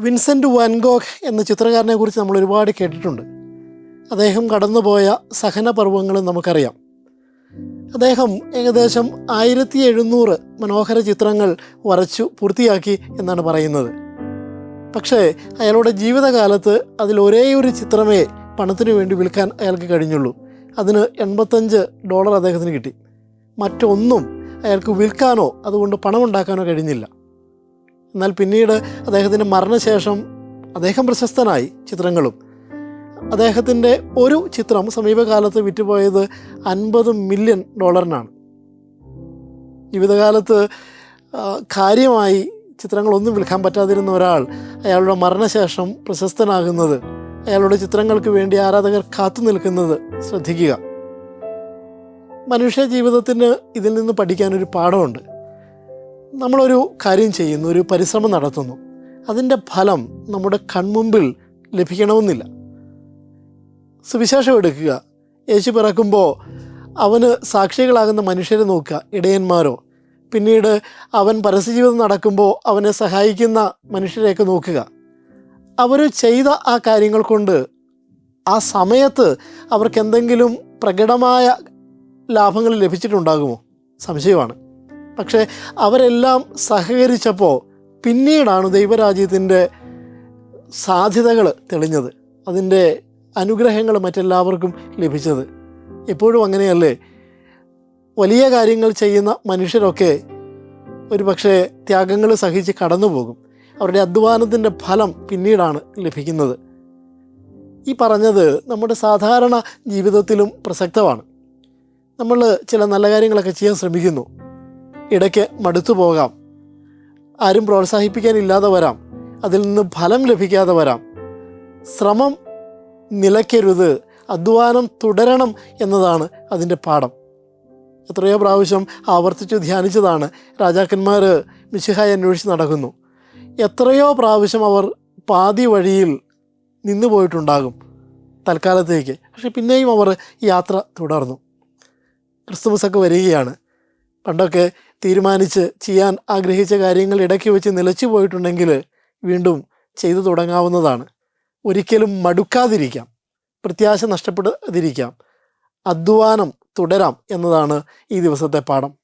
Vincent Van Gogh എന്ന ചിത്രകാരനെ കുറിച്ച് നമ്മൾ ഒരുപാട് കേട്ടിട്ടുണ്ട്. അദ്ദേഹം കടന്നുപോയ സഹനപർവങ്ങളും നമുക്കറിയാം. അദ്ദേഹം ഏകദേശം ആയിരത്തി എഴുന്നൂറ് മനോഹര ചിത്രങ്ങൾ വരച്ചു പൂർത്തിയാക്കി എന്നാണ് പറയുന്നത്. പക്ഷേ അയാളുടെ ജീവിതകാലത്ത് അതിൽ ഒരേ ഒരു ചിത്രമേ പണത്തിനു വേണ്ടി വിൽക്കാൻ അയാൾക്ക് കഴിഞ്ഞുള്ളൂ. അതിന് എൺപത്തഞ്ച് ഡോളർ അദ്ദേഹത്തിന് കിട്ടി. മറ്റൊന്നും അയാൾക്ക് വിൽക്കാനോ അതുകൊണ്ട് പണമുണ്ടാക്കാനോ കഴിഞ്ഞില്ല. എന്നാൽ പിന്നീട് അദ്ദേഹത്തിന്റെ മരണശേഷം അദ്ദേഹം പ്രശസ്തനായി ചിത്രങ്ങളും. അദ്ദേഹത്തിന്റെ ഒരു ചിത്രം സമീപകാലത്ത് വിറ്റുപോയത് അൻപത് മില്യൺ ഡോളറിനാണ്. ജീവിതകാലത്ത് കാര്യമായി ചിത്രങ്ങളൊന്നും വിൽക്കാൻ പറ്റാതിരുന്ന ഒരാൾ അയാളുടെ മരണശേഷം പ്രശസ്തനാകുന്നത് അയാളുടെ ചിത്രങ്ങൾക്ക് വേണ്ടി ആരാധകർ കാത്തു നിൽക്കുന്നത് ശ്രദ്ധിക്കുക. മനുഷ്യ ജീവിതത്തിന് ഇതിൽ നിന്ന് പഠിക്കാനൊരു പാഠമുണ്ട്. നമ്മളൊരു കാര്യം ചെയ്യുന്നു ഒരു പരിശ്രമം നടത്തുന്നു. അതിന്റെ ഫലം നമ്മുടെ കൺമുമ്പിൽ ലഭിക്കണമെന്നില്ല. സുവിശേഷം എടുക്കുക. യേശു പിറക്കുമ്പോൾ അവന് സാക്ഷികളാകുന്ന മനുഷ്യരെ നോക്കുക ഇടയന്മാരോ. പിന്നീട് അവൻ പരസ്യജീവിതം നടക്കുമ്പോൾ അവനെ സഹായിക്കുന്ന മനുഷ്യരെയൊക്കെ നോക്കുക. അവർ ചെയ്ത ആ കാര്യങ്ങൾ കൊണ്ട് ആ സമയത്ത് അവർക്ക് എന്തെങ്കിലും പ്രകടമായ ലാഭങ്ങൾ ലഭിച്ചിട്ടുണ്ടാകുമോ? സംശയമാണ്. പക്ഷേ അവരെല്ലാം സഹകരിച്ചപ്പോൾ പിന്നീടാണ് ദൈവരാജ്യത്തിന്റെ സാധ്യതകൾ തെളിഞ്ഞത്. അതിന്റെ അനുഗ്രഹങ്ങൾ മറ്റെല്ലാവർക്കും ലഭിച്ചത്. എപ്പോഴും അങ്ങനെയല്ലേ? വലിയ കാര്യങ്ങൾ ചെയ്യുന്ന മനുഷ്യരൊക്കെ ഒരു പക്ഷേ ത്യാഗങ്ങൾ സഹിച്ച് കടന്നുപോകും. അവരുടെ അധ്വാനത്തിന്റെ ഫലം പിന്നീടാണ് ലഭിക്കുന്നത്. ഈ പറഞ്ഞത് നമ്മുടെ സാധാരണ ജീവിതത്തിലും പ്രസക്തമാണ്. നമ്മൾ ചില നല്ല കാര്യങ്ങളൊക്കെ ചെയ്യാൻ ശ്രമിക്കുന്നു. ഇടയ്ക്ക് മടുത്തു പോകാം. ആരും പ്രോത്സാഹിപ്പിക്കാനില്ലാതെ വരാം. അതിൽ നിന്ന് ഫലം ലഭിക്കാതെ വരാം. ശ്രമം നിലയ്ക്കരുത്. അധ്വാനം തുടരണം എന്നതാണ് അതിന്റെ പാഠം. എത്രയോ പ്രാവശ്യം ആവർത്തിച്ചു ധ്യാനിച്ചതാണ് രാജാക്കന്മാർ മിശിഹായി അന്വേഷിച്ച് നടക്കുന്നു. എത്രയോ പ്രാവശ്യം അവർ പാതി വഴിയിൽ നിന്നു പോയിട്ടുണ്ടാകും തൽക്കാലത്തേക്ക്. പക്ഷെ പിന്നെയും അവർ യാത്ര തുടർന്നു. ക്രിസ്തുമസൊക്കെ വരികയാണ്. പണ്ടൊക്കെ തീരുമാനിച്ച് ചെയ്യാൻ ആഗ്രഹിച്ച കാര്യങ്ങൾ ഇടയ്ക്ക് വെച്ച് നിലച്ചു പോയിട്ടുണ്ടെങ്കിൽ വീണ്ടും ചെയ്തു തുടങ്ങാവുന്നതാണ്. ഒരിക്കലും മടുക്കാതിരിക്കാം. പ്രത്യാശ നഷ്ടപ്പെടാതിരിക്കാം. അധ്വാനം തുടരാം എന്നതാണ് ഈ ദിവസത്തെ പാഠം.